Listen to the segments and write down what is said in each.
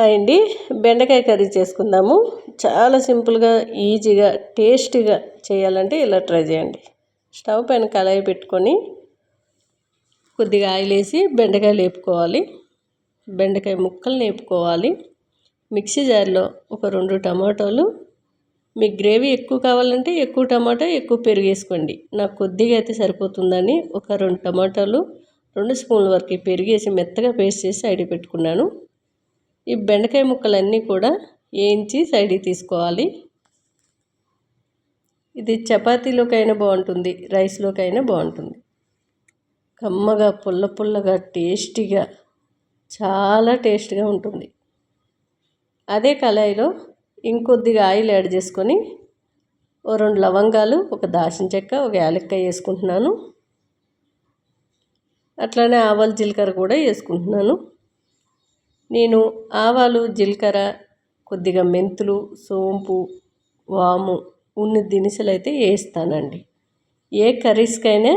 Hi అండి బెండకాయ curry చేసుకుందాము. చాలా సింపుల్గా ఈజీగా టేస్టీగా చేయాలంటే ఇలా ట్రై చేయండి. స్టవ్ పైన కళాయి పెట్టుకొని కొద్దిగా ఆయిల్ వేసి బెండకాయ లేపుకోవాలి. బెండకాయ ముక్కలు లేపుకోవాలి. మిక్సీ జార్లో ఒక రెండు టమాటోలు. మీకు గ్రేవీ ఎక్కువ కావాలంటే ఎక్కువ టమాటా ఎక్కువ పెరుగు వేసుకోండి. నాకు కొద్దిగా అయితే సరిపోతుందని ఒక రెండు టమాటాలు రెండు స్పూన్ల వరకు పెరిగేసి మెత్తగా పేస్ట్ చేసి సైడ్ పెట్టుకున్నాను. ఈ బెండకాయ ముక్కలన్నీ కూడా వేయించి సైడ్కి తీసుకోవాలి. ఇది చపాతీలోకైనా బాగుంటుంది రైస్లోకైనా బాగుంటుంది. కమ్మగా పుల్ల పుల్లగా టేస్టీగా చాలా టేస్ట్గా ఉంటుంది. అదే కళాయిలో ఇంకొద్దిగా ఆయిల్ యాడ్ చేసుకొని ఓ రెండు లవంగాలు ఒక దాచిన చెక్క ఒక యాలక్కాయ వేసుకుంటున్నాను. అట్లానే ఆవాలు జీలకర్ర కూడా వేసుకుంటున్నాను. నేను ఆవాలు జీలకర్ర కొద్దిగా మెంతులు సోంపు వాము ఉన్ని దినుసులు అయితే వేస్తానండి. ఏ కర్రీస్కైనా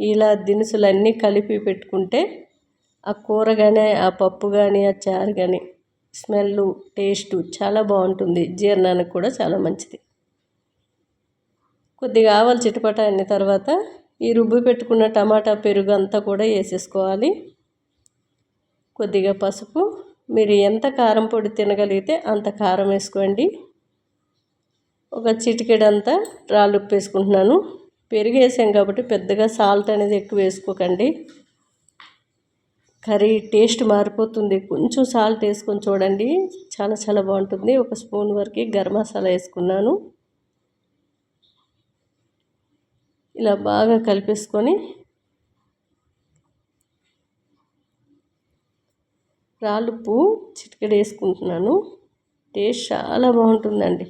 ఇలా దినుసులు అన్నీ కలిపి పెట్టుకుంటే ఆ కూర కానీ ఆ పప్పు కానీ ఆ చారు కానీ స్మెల్ టేస్ట్ చాలా బాగుంటుంది. జీర్ణానికి కూడా చాలా మంచిది. కొద్దిగా ఆవాలు చిటపట అయిన తర్వాత ఈ రుబ్బు పెట్టుకున్న టమాటా పెరుగు అంతా కూడా వేసేసుకోవాలి. కొద్దిగా పసుపు మీరు ఎంత కారం పొడి తినగలిగితే అంత కారం వేసుకోండి. ఒక చిటికెడంతా రాళ్ళు ఉప్పు వేసుకుంటున్నాను పెరుగు వేసాం కాబట్టి పెద్దగా సాల్ట్ అనేది ఎక్కువ వేసుకోకండి. కర్రీ టేస్ట్ మారిపోతుంది. కొంచెం సాల్ట్ వేసుకొని చూడండి. చాలా చాలా బాగుంటుంది. ఒక స్పూన్ వరకు గరం మసాలా వేసుకున్నాను. ఇలా బాగా కలిపేసుకొని రాళ్ళుప్పు చిటికెడు వేసుకుంటున్నాను టేస్ట్ చాలా బాగుంటుందండి.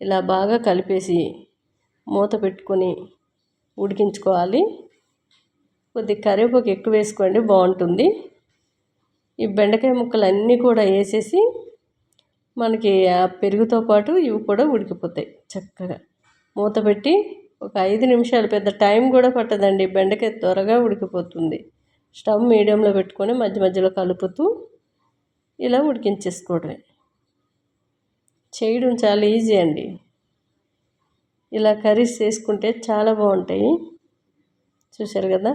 ఇలా బాగా కలిపేసి మూత పెట్టుకొని ఉడికించుకోవాలి. కొద్ది కరివేపాకు ఎక్కువ వేసుకోండి బాగుంటుంది. ఈ బెండకాయ ముక్కలు అన్నీ కూడా వేసేసి మనకి ఆ పెరుగుతో పాటు ఇవి కూడా ఉడికిపోతాయి చక్కగా. మూత పెట్టి ఒక ఐదు నిమిషాలు పెద్ద టైం కూడా పట్టదండి. బెండకాయ త్వరగా ఉడికిపోతుంది. స్టవ్ మీడియంలో పెట్టుకొని మధ్య మధ్యలో కలుపుతూ ఇలా ఉడికించేసుకోవడమే. చేయడం చాలా ఈజీ అండి. ఇలా కర్రీస్ చేసుకుంటే చాలా బాగుంటాయి. చూశారు కదా?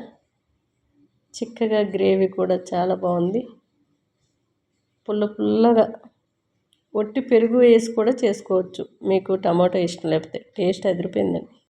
చిక్కగా గ్రేవీ కూడా చాలా బాగుంది. పుల్ల పుల్లగా ఒట్టి పెరుగు వేసి కూడా చేసుకోవచ్చు. మీకు టమాటో ఇష్టం లేకపోతే టేస్ట్ అదిరిపోయిందండి.